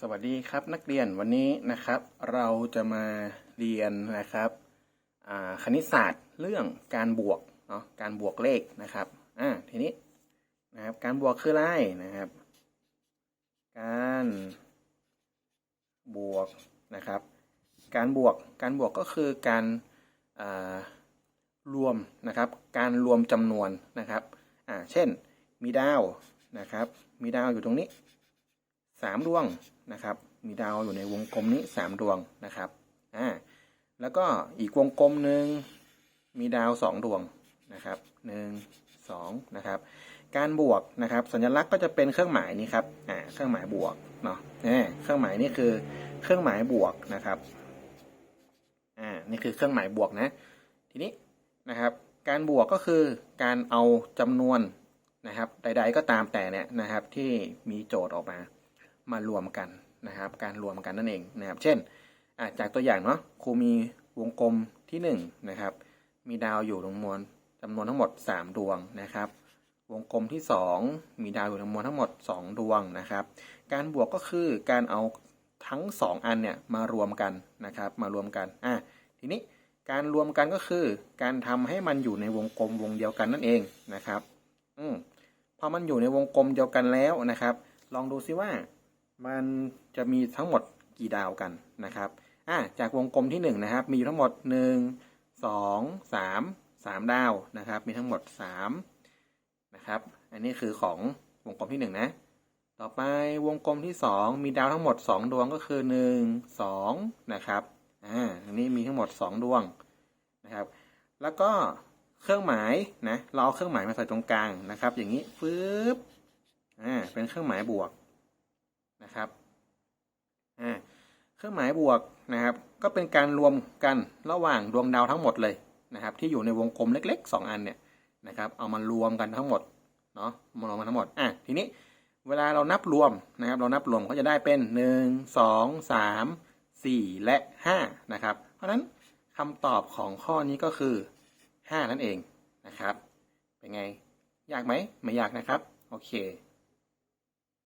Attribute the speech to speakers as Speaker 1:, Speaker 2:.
Speaker 1: สวัสดีครับนักเรียนวันนี้นะครับ เราจะมาเรียนนะครับคณิตศาสตร์เรื่องการบวกเนาะการบวกเลขนะครับอ่าทีนี้นะครับการบวกคืออะไรนะครับ การบวกนะครับ การบวกการบวกก็คือการรวมนะครับ การรวมจำนวนนะครับอ่าเช่นมีดาวนะครับ มีดาวอยู่ตรงนี้ สามดวงนะครับ มีดาวอยู่ในวงกลมนี้สามดวงนะครับอ่าแล้วก็อีกวงกลมหนึ่งมีดาวสองดวงนะครับหนึ่งสองนะครับ การบวกนะครับ สัญลักษณ์ก็จะเป็นเครื่องหมายนี้ครับอ่าเครื่องหมายบวกเนาะนี่เครื่องหมายนี่คือเครื่องหมายบวกนะครับอ่านี่คือเครื่องหมายบวกนะ ทีนี้นะครับ การบวกก็คือการเอาจำนวนนะครับ ใด ๆ ก็ตามแต่เนี่ยนะครับที่มีโจทย์ออกมา มารวมกันนะครับ การรวมกันนั่นเองนะครับ เช่นจากตัวอย่างเนาะครูมีวงกลมที่1นงนะครับ มีดาวอยู่จำนวนจำนวนทั้งหมด 3 ดวงนะครับ วงกลมที่ 2 มีดาวอยู่จำนวนทั้งหมด 2 ดวงนะครับ การบวกก็คือการเอาทั้ง 2 อันเนี่ยมารวมกันนะครับ มารวมกันอะทีนี้การรวมกันก็คือ การทำให้มันอยู่ในวงกลมวงเดียวกันนั่นเองนะครับ อืมพอมันอยู่ในวงกลมเดียวกันแล้วนะครับ ลองดูซิว่า มันจะมีทั้งหมดกี่ดาวกันนะครับอ่าจากวงกลมที่1นงนะครับ มีอยู่ทั้งหมด 1 2 3 3 ดาวนะครับ มีทั้งหมด3นะครับ อันนี้คือของวงกลมที่1นนะ ต่อไปวงกลมที่ 2 มีดาวทั้งหมด 2 ดวงก็คือ 1 2 นะครับอ่าอันนี้มีทั้งหมด 2 ดวงนะครับ แล้วก็เครื่องหมายนะ เราเอาเครื่องหมายมาใส่ตรงกลางนะครับ อย่างนี้ปึ๊บอ่าเป็นเครื่องหมายบวก นะครับเครื่องหมายบวกนะครับ ก็เป็นการรวมกันระหว่างดวงดาวทั้งหมดเลยนะครับ ที่อยู่ในวงกลมเล็ก ๆ 2 อันเนี่ยนะครับ เอามารวมกันทั้งหมดเนาะมารวมกันทั้งหมดอะทีนี้เวลาเรานับรวมนะครับ เรานับรวมก็จะได้เป็น 1 2 3 4 และ 5 นะครับ เพราะฉะนั้นคำตอบของข้อนี้ก็คือ 5 นั่นเองนะครับ เป็นไง ยากไหมไม่ยากนะครับ โอเค